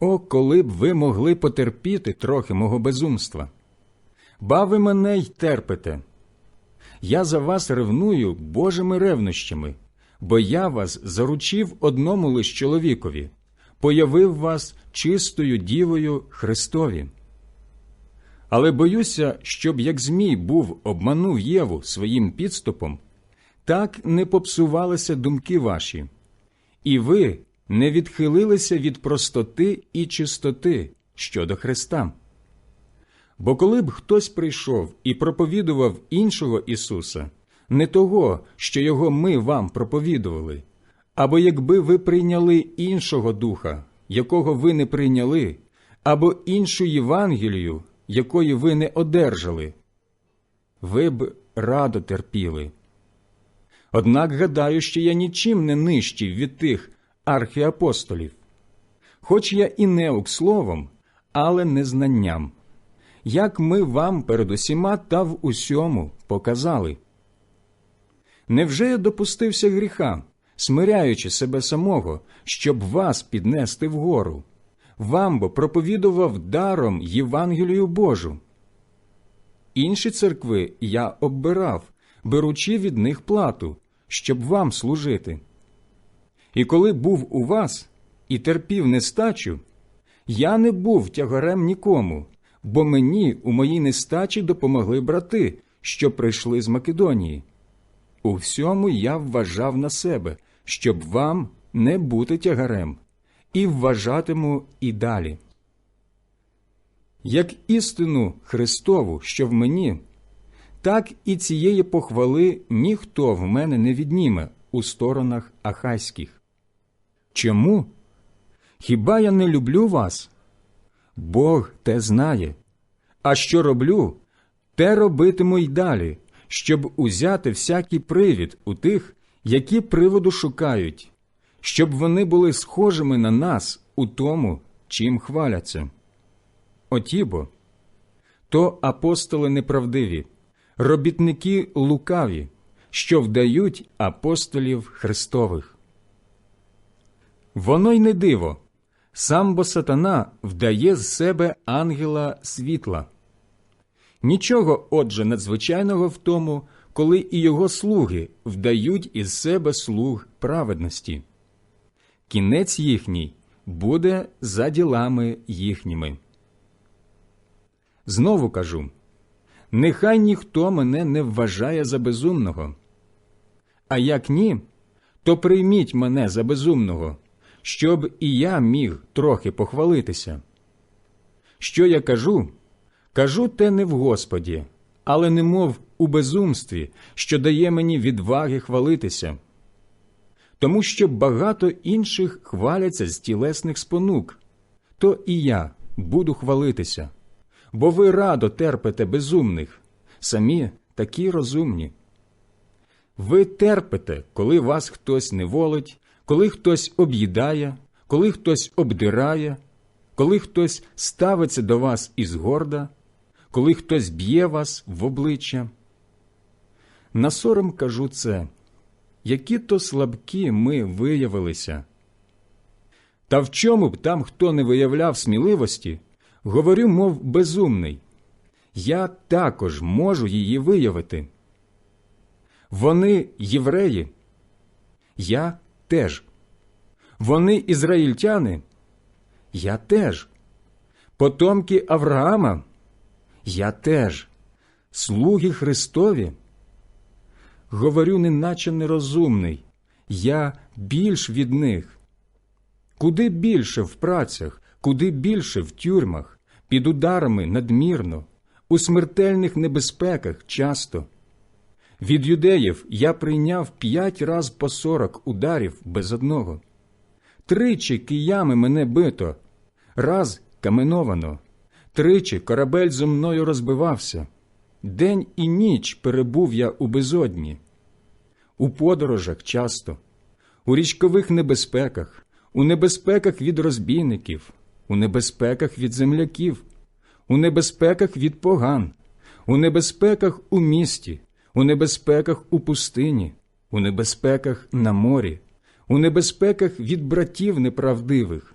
О, коли б ви могли потерпіти трохи мого безумства. Ба ви мене й терпите. Я за вас ревную Божими ревнощами, бо я вас заручив одному лиш чоловікові, появив вас чистою дівою Христові. Але боюся, щоб як Змій був обманув Єву своїм підступом, так не попсувалися думки ваші, і ви не відхилилися від простоти і чистоти щодо Христа. Бо коли б хтось прийшов і проповідував іншого Ісуса, не того, що його ми вам проповідували, або якби ви прийняли іншого духа, якого ви не прийняли, або іншу Євангелію, якої ви не одержали, ви б радо терпіли. Однак гадаю, що я нічим не нижчий від тих архіапостолів, хоч я і неук словом, але не знанням, як ми вам перед усіма та в усьому показали. Невже я допустився гріха, смиряючи себе самого, щоб вас піднести вгору? Вам бо проповідував даром Євангелію Божу. Інші церкви я оббирав, беручи від них плату, щоб вам служити. І коли був у вас і терпів нестачу, я не був тягарем нікому, бо мені у моїй нестачі допомогли брати, що прийшли з Македонії. У всьому я вважав на себе, щоб вам не бути тягарем, і вважатиму і далі. Як істину Христову, що в мені, так і цієї похвали ніхто в мене не відніме у сторонах ахайських. Чому? Хіба я не люблю вас? Бог те знає. А що роблю, те робитиму й далі, щоб узяти всякий привід у тих, які приводу шукають, щоб вони були схожими на нас у тому, чим хваляться. Отібо, то апостоли неправдиві, робітники лукаві, що вдають апостолів Христових. Воно й не диво, сам бо сатана вдає з себе ангела світла. Нічого, отже, надзвичайного в тому, коли і його слуги вдають із себе слуг праведності. Кінець їхній буде за ділами їхніми. Знову кажу нехай ніхто мене не вважає за безумного. А як ні, то прийміть мене за безумного, щоб і я міг трохи похвалитися. Що я кажу? Кажу те не в Господі, але не мов у безумстві, що дає мені відваги хвалитися. Тому що багато інших хваляться з тілесних спонук, то і я буду хвалитися, бо ви радо терпите безумних, самі такі розумні. Ви терпите, коли вас хтось неволить, коли хтось об'їдає, коли хтось обдирає, коли хтось ставиться до вас із горда, коли хтось б'є вас в обличчя. На сором кажу це, які то слабкі ми виявилися. Та в чому б там хто не виявляв сміливості, говорю, мов безумний, я також можу її виявити. Вони євреї, я теж. Вони ізраїльтяни, я теж. Потомки Авраама, я теж. Слуги Христові. Говорю, неначе нерозумний, я більш від них. Куди більше в працях, куди більше в тюрмах, під ударами надмірно, у смертельних небезпеках часто. Від юдеїв я прийняв п'ять раз по сорок ударів без одного. Тричі киями мене бито, раз каменовано, тричі корабель зо мною розбивався. День і ніч перебув я у безодні, у подорожах часто, у річкових небезпеках, у небезпеках від розбійників, у небезпеках від земляків, у небезпеках від поган, у небезпеках у місті, у небезпеках у пустині, у небезпеках на морі, у небезпеках від братів неправдивих,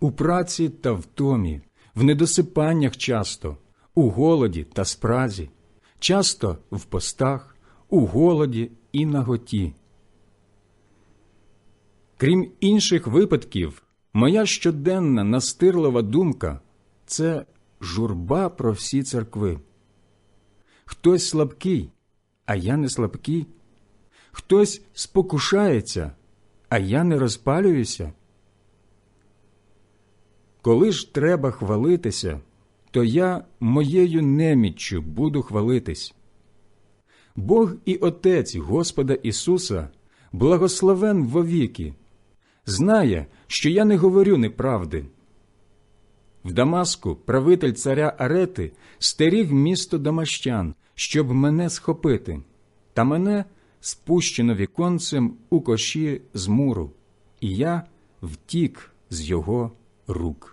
у праці та втомі, в недосипаннях часто, у голоді та спразі, часто в постах, у голоді і наготі. Крім інших випадків, моя щоденна настирлива думка це журба про всі церкви. Хтось слабкий, а я не слабкий. Хтось спокушається, а я не розпалююся. Коли ж треба хвалитися, то я моєю неміччю буду хвалитись. Бог і Отець Господа Ісуса, благословен вовіки, знає, що я не говорю неправди. В Дамаску правитель царя Арети стеріг місто Дамащан, щоб мене схопити, та мене спущено віконцем у коші з муру, і я втік з його рук.